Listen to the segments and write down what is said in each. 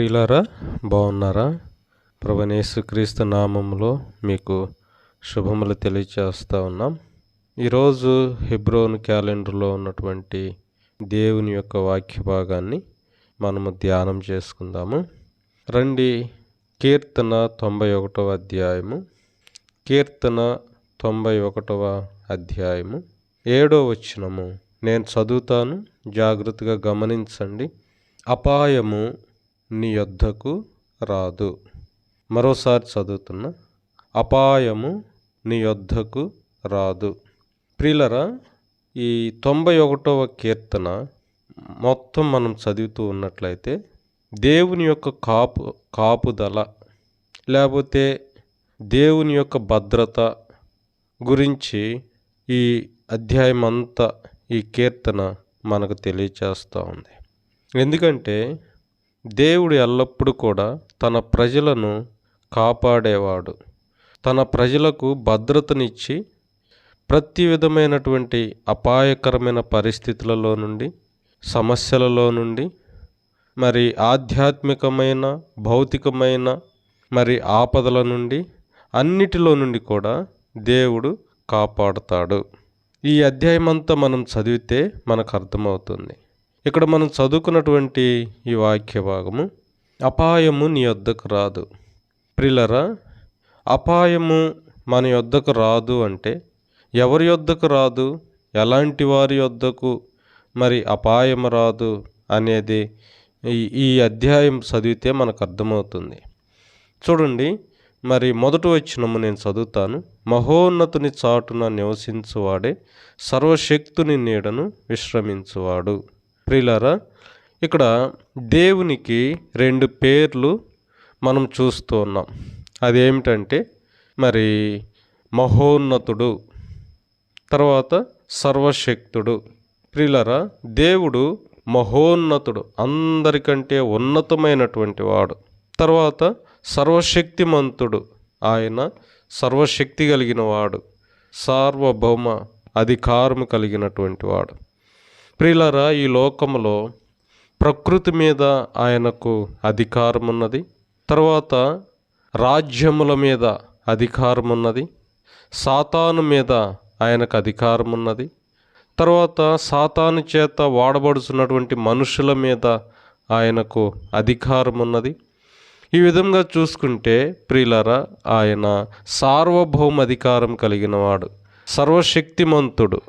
ప్రియులారా బాగున్నారా? ప్రభనేసుక్రీస్తు నామంలో మీకు శుభములు తెలియచేస్తూ ఉన్నాం. ఈరోజు హిబ్రోన్ క్యాలెండర్లో ఉన్నటువంటి దేవుని యొక్క వాక్య భాగాన్ని మనము ధ్యానం చేసుకుందాము. రండి కీర్తన తొంభై ఒకటవ అధ్యాయము. కీర్తన తొంభై ఒకటవ అధ్యాయము. ఏడో వచ్చినము నేను చదువుతాను జాగ్రత్తగా గమనించండి. అపాయము నీ యొద్దకు రాదు. మరోసారి చదువుతున్నా అపాయము నీ యొద్దకు రాదు. ప్రియులరా ఈ తొంభై ఒకటవ కీర్తన మొత్తం మనం చదువుతూ ఉన్నట్లయితే దేవుని యొక్క కాపు కాపుదల లేకపోతే దేవుని యొక్క భద్రత గురించి ఈ అధ్యాయం అంతా ఈ కీర్తన మనకు తెలియచేస్తూ ఉంది. ఎందుకంటే దేవుడు ఎల్లప్పుడూ కూడా తన ప్రజలను కాపాడేవాడు. తన ప్రజలకు భద్రతనిచ్చి ప్రతి విధమైనటువంటి అపాయకరమైన పరిస్థితులలో నుండి సమస్యలలో నుండి మరి ఆధ్యాత్మికమైన భౌతికమైన మరి ఆపదల నుండి అన్నిటిలో నుండి కూడా దేవుడు కాపాడుతాడు. ఈ అధ్యాయం అంతా మనం చదివితే మనకు అర్థమవుతుంది. ఇక్కడ మనం చదువుకున్నటువంటి ఈ వాక్య భాగము అపాయము నీ వద్దకు రాదు. ప్రిలరా అపాయము మన యొద్దకు రాదు అంటే ఎవరి యొద్దకు రాదు? ఎలాంటి వారి యొద్దకు మరి అపాయం రాదు అనేది ఈ ఈ అధ్యాయం చదివితే మనకు అర్థమవుతుంది. చూడండి మరి మొదటి వచ్చినము నేను చదువుతాను. మహోన్నతుని చాటున నివసించువాడే సర్వశక్తుని నీడను విశ్రమించువాడు. ప్రియులారా ఇక్కడ దేవునికి రెండు పేర్లు మనం చూస్తూ ఉన్నాం. అదేమిటంటే మరి మహోన్నతుడు తర్వాత సర్వశక్తుడు. ప్రియులరా దేవుడు మహోన్నతుడు అందరికంటే ఉన్నతమైనటువంటి వాడు. తర్వాత సర్వశక్తిమంతుడు ఆయన సర్వశక్తి కలిగిన వాడు సార్వభౌమ అధికారము కలిగినటువంటి వాడు. ప్రిలరా ఈ లోకంలో ప్రకృతి మీద ఆయనకు అధికారం ఉన్నది తర్వాత రాజ్యముల మీద అధికారం ఉన్నది సాతాను మీద ఆయనకు అధికారం ఉన్నది తర్వాత సాతాను చేత వాడబడుచున్నటువంటి మనుషుల మీద ఆయనకు అధికారం ఉన్నది ఈ విధంగా చూసుకుంటే ప్రియులరా ఆయన సార్వభౌమ అధికారం కలిగినవాడు సర్వశక్తిమంతుడు.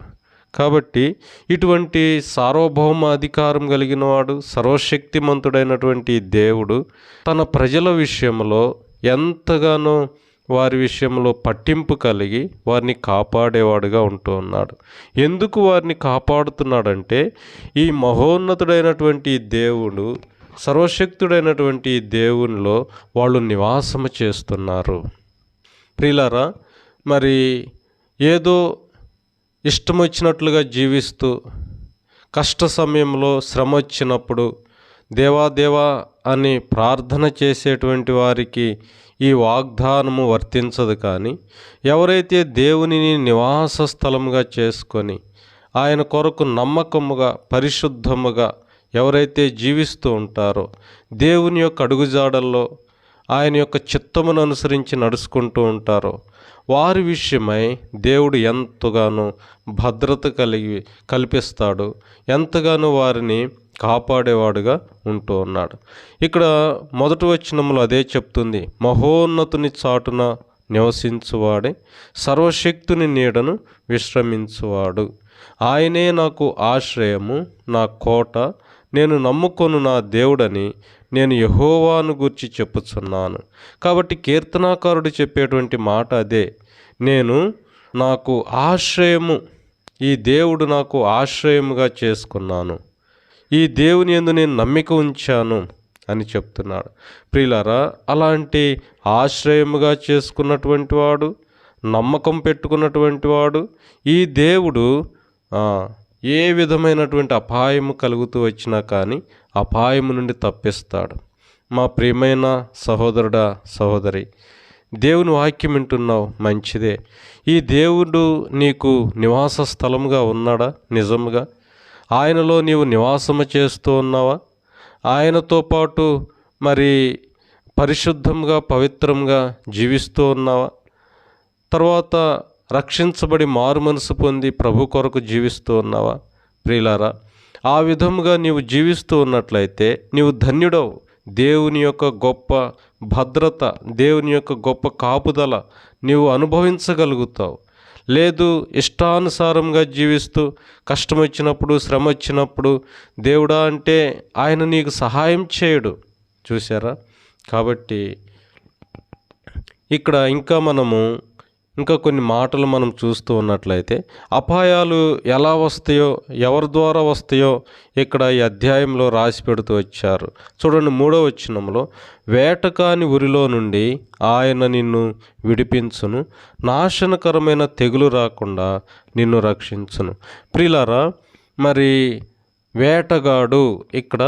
కాబట్టి ఇటువంటి సార్వభౌమ అధికారం కలిగిన వాడు సర్వశక్తిమంతుడైనటువంటి దేవుడు తన ప్రజల విషయంలో ఎంతగానో వారి విషయంలో పట్టింపు కలిగి వారిని కాపాడేవాడుగా ఉంటూ ఉన్నాడు. ఎందుకు వారిని కాపాడుతున్నాడంటే ఈ మహోన్నతుడైనటువంటి దేవుడు సర్వశక్తుడైనటువంటి దేవునిలో వాళ్ళు నివాసము చేస్తున్నారు. ప్రిలారా మరి ఏదో ఇష్టం వచ్చినట్లుగా జీవిస్తూ కష్ట సమయంలో శ్రమ వచ్చినప్పుడు దేవా దేవా అని ప్రార్థన చేసేటువంటి వారికి ఈ వాగ్దానము వర్తించదు కానీ ఎవరైతే దేవునిని నివాస స్థలముగా చేసుకొని ఆయన కొరకు నమ్మకముగా పరిశుద్ధముగా ఎవరైతే జీవిస్తూ ఉంటారో దేవుని యొక్క అడుగుజాడల్లో ఆయన యొక్క చిత్తమును అనుసరించి నడుచుకుంటూ ఉంటారో వారి విషయమై దేవుడు ఎంతగానో భద్రత కలిగి కల్పిస్తాడు. ఎంతగానో వారిని కాపాడేవాడుగా ఉంటూ ఉన్నాడు. ఇక్కడ మొదటి వచనంలో అదే చెప్తుంది. మహోన్నతుని చాటున నివసించువాడే సర్వశక్తుని నీడను విశ్రమించువాడు. ఆయనే నాకు ఆశ్రయము నా కోట. నేను నమ్ముకొను నా దేవుడని నేను యహోవాను గూర్చి చెప్పుచున్నాను. కాబట్టి కీర్తనాకారుడు చెప్పేటువంటి మాట అదే. నేను నాకు ఆశ్రయము ఈ దేవుడు నాకు ఆశ్రయముగా చేసుకున్నాను. ఈ దేవుని ఎందు నేను నమ్మిక ఉంచాను అని చెప్తున్నాడు. ప్రియులారా అలాంటి ఆశ్రయముగా చేసుకున్నటువంటి వాడు నమ్మకం పెట్టుకున్నటువంటి వాడు ఈ దేవుడు ఏ విధమైనటువంటి అపాయము కలుగుతూ వచ్చినా కానీ అపాయము నుండి తప్పిస్తాడు. మా ప్రియమైన సహోదరుడా సహోదరి దేవుని వాక్యం వింటున్నావు మంచిదే. ఈ దేవుడు నీకు నివాస స్థలముగా ఉన్నాడా? నిజముగా. ఆయనలో నీవు నివాసము చేస్తూ ఉన్నావా? ఆయనతో పాటు మరి పరిశుద్ధంగా పవిత్రంగా జీవిస్తూ ఉన్నావా? తర్వాత రక్షించబడి మారు మనసు పొంది ప్రభు కొరకు జీవిస్తూ ఉన్నావా? ప్రియులారా ఆ విధముగా నీవు జీవిస్తూ ఉన్నట్లయితే నీవు ధన్యుడవు. దేవుని యొక్క గొప్ప భద్రత దేవుని యొక్క గొప్ప కాపుదల నీవు అనుభవించగలుగుతావు. లేదు ఇష్టానుసారంగా జీవిస్తూ కష్టం వచ్చినప్పుడు శ్రమ వచ్చినప్పుడు దేవుడా అంటే ఆయన నీకు సహాయం చేయడు. చూసారా కాబట్టి ఇక్కడ ఇంకా మనము ఇంకా కొన్ని మాటలు మనం చూస్తూ ఉన్నట్లయితే అపాయాలు ఎలా వస్తాయో ఎవరి ద్వారా వస్తాయో ఇక్కడ ఈ అధ్యాయంలో రాసి పెడుతూ వచ్చారు. చూడండి మూడో వచ్చినంలో వేటకాని ఉరిలో నుండి ఆయన నిన్ను విడిపించును. నాశనకరమైన తెగులు రాకుండా నిన్ను రక్షించును. ప్రిలారా మరి వేటగాడు ఇక్కడ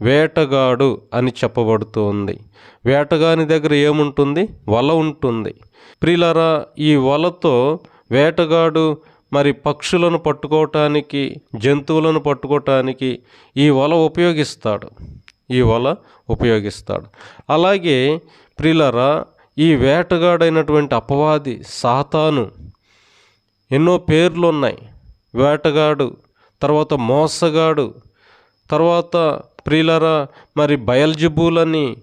వేటగాడు అని చెప్పబడుతోంది. వేటగాని దగ్గర ఏముంటుంది? వల ఉంటుంది. ప్రిలరా ఈ వలతో వేటగాడు మరి పక్షులను పట్టుకోవటానికి జంతువులను పట్టుకోవటానికి ఈ వల ఉపయోగిస్తాడు. ఈ వల ఉపయోగిస్తాడు. అలాగే ప్రిలరా ఈ వేటగాడైనటువంటి అపవాది సాతాను ఎన్నో పేర్లు ఉన్నాయి వేటగాడు తర్వాత మోసగాడు తర్వాత ప్రియులరా మరి బయల్జిబూలని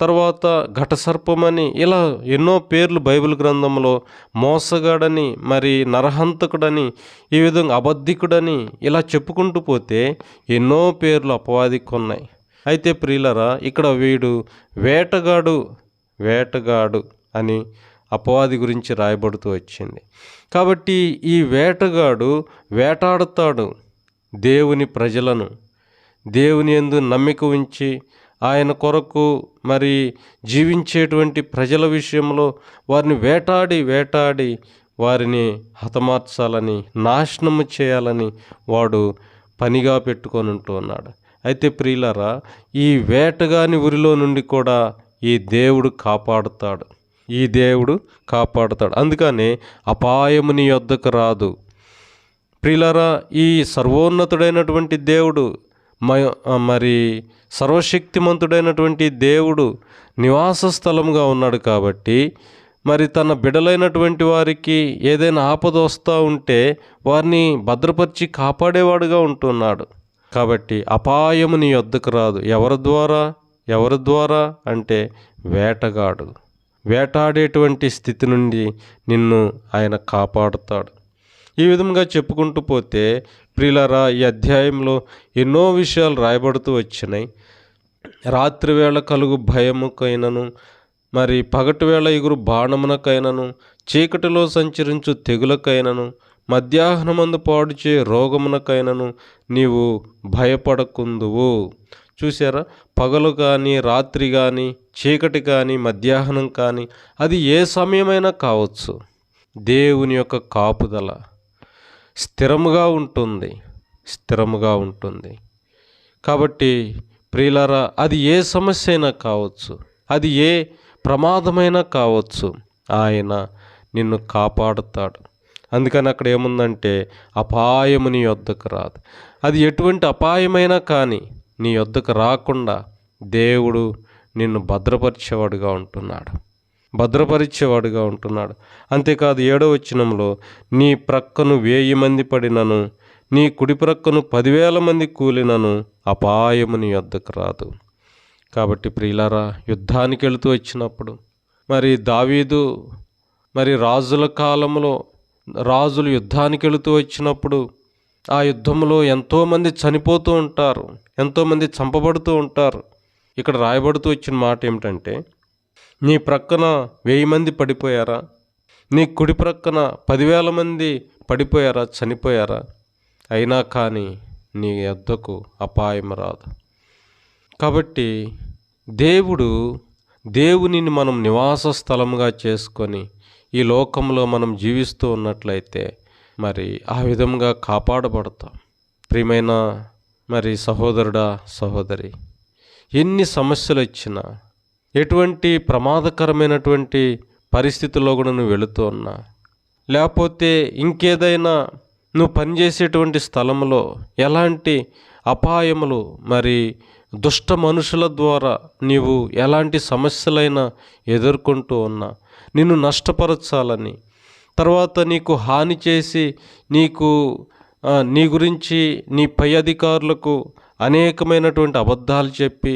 తర్వాత ఘటసర్పమని ఇలా ఎన్నో పేర్లు బైబిల్ గ్రంథంలో మోసగాడని మరి నరహంతకుడని ఈ విధంగా అబద్ధికుడని ఇలా చెప్పుకుంటూ పోతే ఎన్నో పేర్లు అపవాదికి ఉన్నాయి అయితే ప్రియులరా ఇక్కడ వీడు వేటగాడు వేటగాడు అని అపవాది గురించి రాయబడుతూ వచ్చింది. కాబట్టి ఈ వేటగాడు వేటాడుతాడు దేవుని ప్రజలను. దేవుని ఎందు నమ్మిక ఉంచి ఆయన కొరకు మరి జీవించేటువంటి ప్రజల విషయంలో వారిని వేటాడి వేటాడి వారిని హతమార్చాలని నాశనము చేయాలని వాడు పనిగా పెట్టుకొని ఉంటూ ఉన్నాడు. అయితే ప్రియులరా ఈ వేటగాని ఉరిలో నుండి కూడా ఈ దేవుడు కాపాడుతాడు. ఈ దేవుడు కాపాడుతాడు. అందుకనే అపాయముని యొద్దకు రాదు. ప్రియులరా ఈ సర్వోన్నతుడైనటువంటి దేవుడు మరి సర్వశక్తిమంతుడైనటువంటి దేవుడు నివాస స్థలముగా ఉన్నాడు కాబట్టి మరి తన బిడలైనటువంటి వారికి ఏదైనా ఆపద వస్తూ ఉంటే వారిని భద్రపరిచి కాపాడేవాడుగా ఉంటున్నాడు. కాబట్టి అపాయము నీ వద్దకు రాదు. ఎవరి ద్వారా? ఎవరి ద్వారా? అంటే వేటగాడు. వేటాడేటువంటి స్థితి నుండి నిన్ను ఆయన కాపాడుతాడు. ఈ విధంగా చెప్పుకుంటూ పోతే ప్రిలరా ఈ అధ్యాయంలో ఎన్నో విషయాలు రాయబడుతూ వచ్చినాయి. రాత్రివేళ కలుగు భయముకైనను మరి పగటివేళ ఎగురు బాణమునకైనను చీకటిలో సంచరించు తెగులకైనను మధ్యాహ్నమందు పాడుచే రోగమునకైనను నీవు భయపడకుందువు. చూసారా పగలు కానీ రాత్రి కానీ చీకటి కానీ మధ్యాహ్నం కానీ అది ఏ సమయమైనా కావచ్చు. దేవుని యొక్క కాపుదల. స్థిరముగా ఉంటుంది స్థిరముగా ఉంటుంది. కాబట్టి ప్రియులారా అది ఏ సమస్య అయినా కావచ్చు అది ఏ ప్రమాదమైనా కావచ్చు ఆయన నిన్ను కాపాడుతాడు. అందుకని అక్కడ ఏముందంటే అపాయము నీ వద్దకు రాదు. అది ఎటువంటి అపాయమైనా కానీ నీ వద్దకు రాకుండా దేవుడు నిన్ను భద్రపరిచేవాడుగా ఉంటున్నాడు. భద్రపరిచేవాడుగా ఉంటున్నాడు. అంతేకాదు ఏడో వచనంలో నీ ప్రక్కను వేయి మంది పడినను నీ కుడి ప్రక్కను పదివేల మంది కూలినను అపాయము నీ వద్దకు రాదు. కాబట్టి ప్రియులారా యుద్ధానికి వెళుతూ వచ్చినప్పుడు మరి దావీదు మరి రాజుల కాలంలో రాజులు యుద్ధానికి వెళుతూ వచ్చినప్పుడు ఆ యుద్ధంలో ఎంతోమంది చనిపోతూ ఉంటారు ఎంతోమంది చంపబడుతూ ఉంటారు. ఇక్కడ రాయబడుతూ వచ్చిన మాట ఏమిటంటే నీ ప్రక్కన వెయ్యి మంది పడిపోయారా? నీ కుడి ప్రక్కన పదివేల మంది పడిపోయారా? చనిపోయారా? అయినా కానీ నీ ఎద్దకు అపాయం రాదు. కాబట్టి దేవుడు దేవునిని మనం నివాస స్థలంగా చేసుకొని ఈ లోకంలో మనం జీవిస్తూ ఉన్నట్లయితే మరి ఆ విధంగా కాపాడబడతాం. ప్రియమైన మరి సహోదరుడా సహోదరి ఎన్ని సమస్యలు వచ్చినా ఎటువంటి ప్రమాదకరమైనటువంటి పరిస్థితుల్లో కూడా నువ్వు వెళుతూ ఉన్నా. లేకపోతే ఇంకేదైనా నువ్వు పనిచేసేటువంటి స్థలంలో ఎలాంటి అపాయములు మరి దుష్ట మనుషుల ద్వారా నీవు ఎలాంటి సమస్యలైనా ఎదుర్కొంటూ ఉన్నా. నిన్ను నష్టపరచాలని తర్వాత నీకు హాని చేసి నీకు నీ గురించి నీ పై అధికారులకు అనేకమైనటువంటి అబద్ధాలు చెప్పి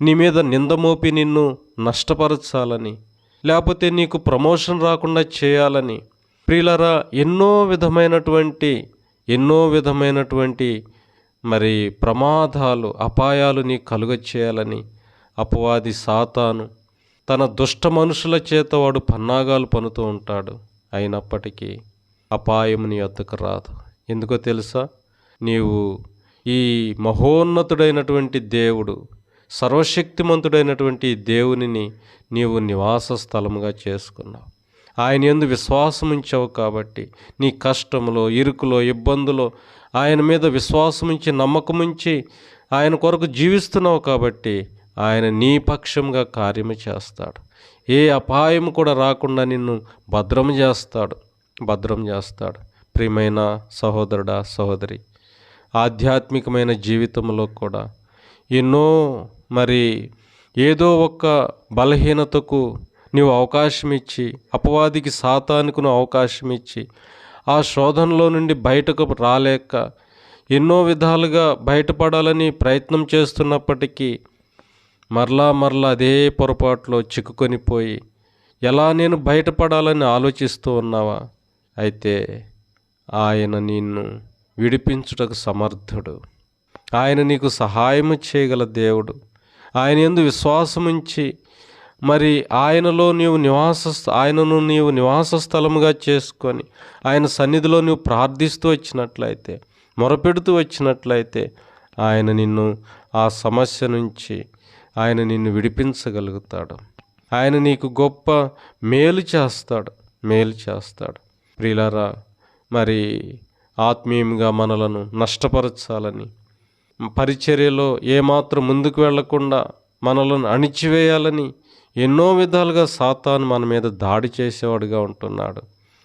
నీ మీద నిందమోపి నిన్ను నష్టపరచాలని లేకపోతే నీకు ప్రమోషన్ రాకుండా చేయాలని. ప్రియులరా ఎన్నో విధమైనటువంటి ఎన్నో విధమైనటువంటి మరి ప్రమాదాలు అపాయాలు నీ కలుగ చేయాలని అపవాది సాతాను తన దుష్ట మనుషుల చేత వాడు పన్నాగాలు పనుతూ ఉంటాడు. అయినప్పటికీ అపాయం నీ అద్దకు రాదు. ఎందుకో తెలుసా? నీవు ఈ మహోన్నతుడైనటువంటి దేవుడు సర్వశక్తిమంతుడైనటువంటి దేవునిని నీవు నివాస స్థలముగా చేసుకున్నావు. ఆయన ఎందు విశ్వాసం ఉంచావు కాబట్టి నీ కష్టంలో ఇరుకులో ఇబ్బందులో ఆయన మీద విశ్వాసం ఉంచి నమ్మకం ఉంచి ఆయన కొరకు జీవిస్తున్నావు కాబట్టి ఆయన నీ పక్షంగా కార్యము చేస్తాడు. ఏ అపాయం కూడా రాకుండా నిన్ను భద్రం చేస్తాడు భద్రం చేస్తాడు. ప్రియమైన సహోదరుడా సహోదరి ఆధ్యాత్మికమైన జీవితంలో కూడా ఎన్నో మరి ఏదో ఒక బలహీనతకు నీవు అవకాశం ఇచ్చి అపవాదికి సాతానికి నువ్వు అవకాశం ఇచ్చి ఆ శోధనలో నుండి బయటకు రాలేక ఎన్నో విధాలుగా బయటపడాలని ప్రయత్నం చేస్తున్నప్పటికీ మరలా మరలా అదే పొరపాట్లో చిక్కుకొని పోయి ఎలా నేను బయటపడాలని ఆలోచిస్తూ ఉన్నావా? అయితే ఆయన నిన్ను విడిపించుటకు సమర్థుడు. ఆయన నీకు సహాయం చేయగల దేవుడు. ఆయన ఎందు విశ్వాసముంచి మరి ఆయనలో నీవు నివాస ఆయనను నీవు నివాస స్థలముగా చేసుకొని ఆయన సన్నిధిలో నువ్వు ప్రార్థిస్తూ వచ్చినట్లయితే మొరపెడుతూ వచ్చినట్లయితే ఆయన నిన్ను ఆ సమస్య నుంచి ఆయన నిన్ను విడిపించగలుగుతాడు. ఆయన నీకు గొప్ప మేలు చేస్తాడు మేలు చేస్తాడు. ప్రియులరా మరి ఆత్మీయంగా మనలను నష్టపరచాలని పరిచర్యలో ఏమాత్రం ముందుకు వెళ్ళకుండా మనలను అణిచివేయాలని ఎన్నో విధాలుగా సాతాను మన మీద దాడి చేసేవాడుగా ఉంటున్నాడు.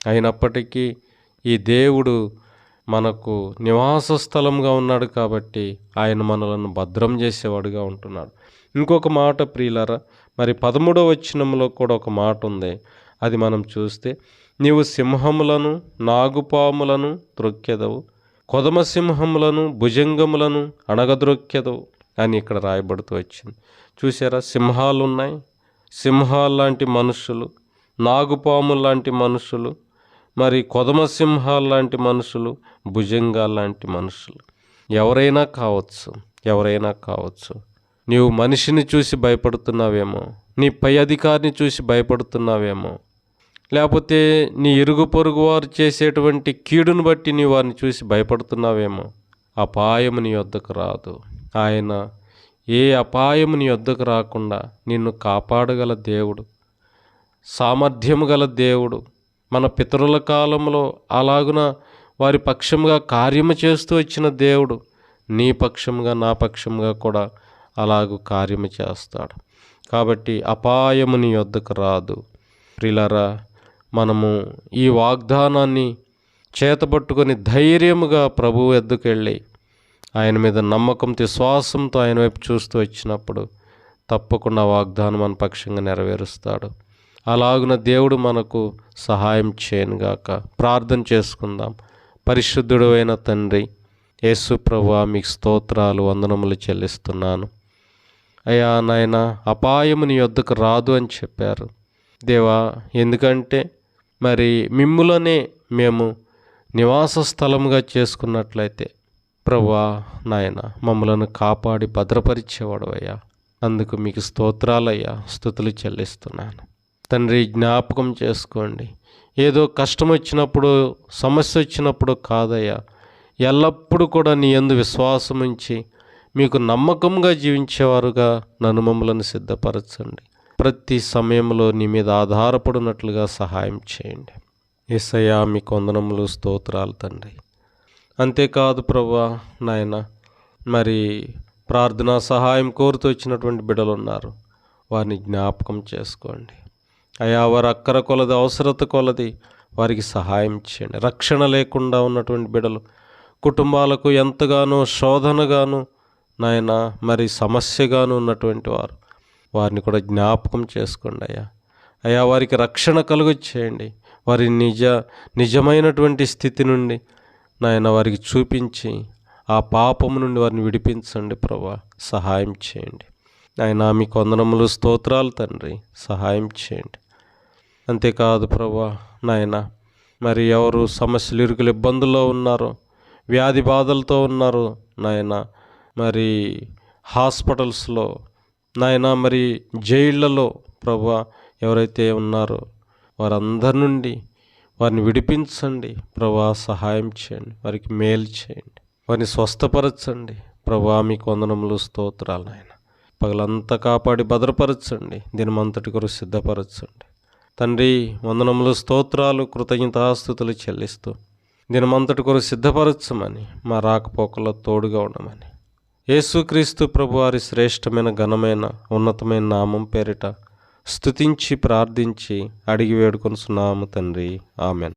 అయినప్పటికీ ఈ దేవుడు మనకు నివాస స్థలంగా ఉన్నాడు కాబట్టి ఆయన మనలను భద్రం చేసేవాడుగా ఉంటున్నాడు. ఇంకొక మాట ప్రియులరా మరి పదమూడవ వచనంలో కూడా ఒక మాట ఉంది. అది మనం చూస్తే నీవు సింహములను నాగుపాములను త్రొక్కెదవు కొదమ సింహములను భుజంగములను అణగద్రొక్కెదు అని ఇక్కడ రాయబడుతూ వచ్చింది. చూసారా సింహాలు ఉన్నాయి సింహాలు లాంటి మనుషులు నాగుపాములు లాంటి మనుషులు మరి కొదమ సింహాలు లాంటి మనుషులు భుజంగాలు లాంటి మనుషులు. ఎవరైనా కావచ్చు ఎవరైనా కావచ్చు. నీవు మనిషిని చూసి భయపడుతున్నావేమో నీ పై అధికారిని చూసి భయపడుతున్నావేమో లేకపోతే నీ ఇరుగు పొరుగు వారు చేసేటువంటి కీడును బట్టి నీ వారిని చూసి భయపడుతున్నావేమో? అపాయము నీ వద్దకు రాదు. ఆయన ఏ అపాయము నీ వద్దకు రాకుండా నిన్ను కాపాడగల దేవుడు సామర్థ్యము గల దేవుడు. మన పితరుల కాలంలో అలాగున వారి పక్షంగా కార్యము చేస్తూ వచ్చిన దేవుడు నీ పక్షంగా నా పక్షంగా కూడా అలాగు కార్యము చేస్తాడు. కాబట్టి అపాయము నీ వద్దకు రాదు. ప్రిలరా మనము ఈ వాగ్దానాన్ని చేతబట్టుకొని ధైర్యముగా ప్రభువు ఎద్దుకెళ్ళి ఆయన మీద నమ్మకంతో విశ్వాసంతో ఆయన వైపు చూస్తూ వచ్చినప్పుడు తప్పకుండా వాగ్దానం మన పక్షంగా నెరవేరుస్తాడు. అలాగున దేవుడు మనకు సహాయం చేయనుగాక ప్రార్థన చేసుకుందాం. పరిశుద్ధుడు అయిన తండ్రి యేసు ప్రభు మీకు స్తోత్రాలు వందనములు చెల్లిస్తున్నాను. అయ్యా నాయన అపాయము నీ వద్దకు రాదు అని చెప్పారు. దేవా ఎందుకంటే మరి మిమ్ములనే మేము నివాస స్థలముగా చేసుకున్నట్లయితే ప్రభువా నాయన మమ్మలను కాపాడి భద్రపరిచేవాడవయ్యా అందుకు మీకు స్తోత్రాలయ్యా. స్థుతులు చెల్లిస్తున్నాను. తండ్రి జ్ఞాపకం చేసుకోండి. ఏదో కష్టం వచ్చినప్పుడు సమస్య వచ్చినప్పుడు కాదయ్యా. ఎల్లప్పుడూ కూడా నీ యందు విశ్వాసం ఉంచి మీకు నమ్మకంగా జీవించేవారుగా నన్ను మమ్మలను సిద్ధపరచండి. ప్రతి సమయంలో నీ మీద ఆధారపడినట్లుగా సహాయం చేయండి. ఏసయ్యా మీ కొందనములు స్తోత్రాలు తండ్రి. అంతేకాదు ప్రభా నాయన మరి ప్రార్థనా సహాయం కోరుతూ వచ్చినటువంటి బిడ్డలు ఉన్నారు. వారిని జ్ఞాపకం చేసుకోండి. అయా వారి అక్కర కొలది అవసరత కొలది వారికి సహాయం చేయండి. రక్షణ లేకుండా ఉన్నటువంటి బిడలు కుటుంబాలకు ఎంతగానో శోధనగాను నాయన మరి సమస్యగాను ఉన్నటువంటి వారు వారిని కూడా జ్ఞాపకం చేసుకోండి అయ్యా. అయ్యా వారికి రక్షణ కలుగు చేయండి. వారి నిజ నిజమైనటువంటి స్థితి నుండి నాయన వారికి చూపించి ఆ పాపము నుండి వారిని విడిపించండి ప్రభా. సహాయం చేయండి. ఆయన మీ కొందనములు స్తోత్రాలు తండ్రి. సహాయం చేయండి. అంతేకాదు ప్రభా నాయన మరి ఎవరు సమస్యలు ఇరుకులు ఇబ్బందుల్లో ఉన్నారో వ్యాధి బాధలతో ఉన్నారు నాయన మరి హాస్పిటల్స్లో నాయన మరి జైళ్ళలో ప్రభా ఎవరైతే ఉన్నారో వారందరి నుండి వారిని విడిపించండి. ప్రభా సహాయం చేయండి. వారికి మేలు చేయండి. వారిని స్వస్థపరచండి. ప్రభా మీ కొందనములు స్తోత్రాలు నాయన. పగలంతా కాపాడి భద్రపరచండి. దినమంతటి కొరకు సిద్ధపరచండి. తండ్రి వందనములు స్తోత్రాలు కృతజ్ఞతాస్థుతులు చెల్లిస్తూ దినమంతటి కొరకు సిద్ధపరచమని మా రాకపోకలో తోడుగా ఉండమని యేసుక్రీస్తు ప్రభువారి శ్రేష్టమైన ఘనమైన ఉన్నతమైన నామం పేరిట స్తుతించి ప్రార్థించి అడిగి వేడుకొనుచున్నాము తండ్రి. ఆమెన్.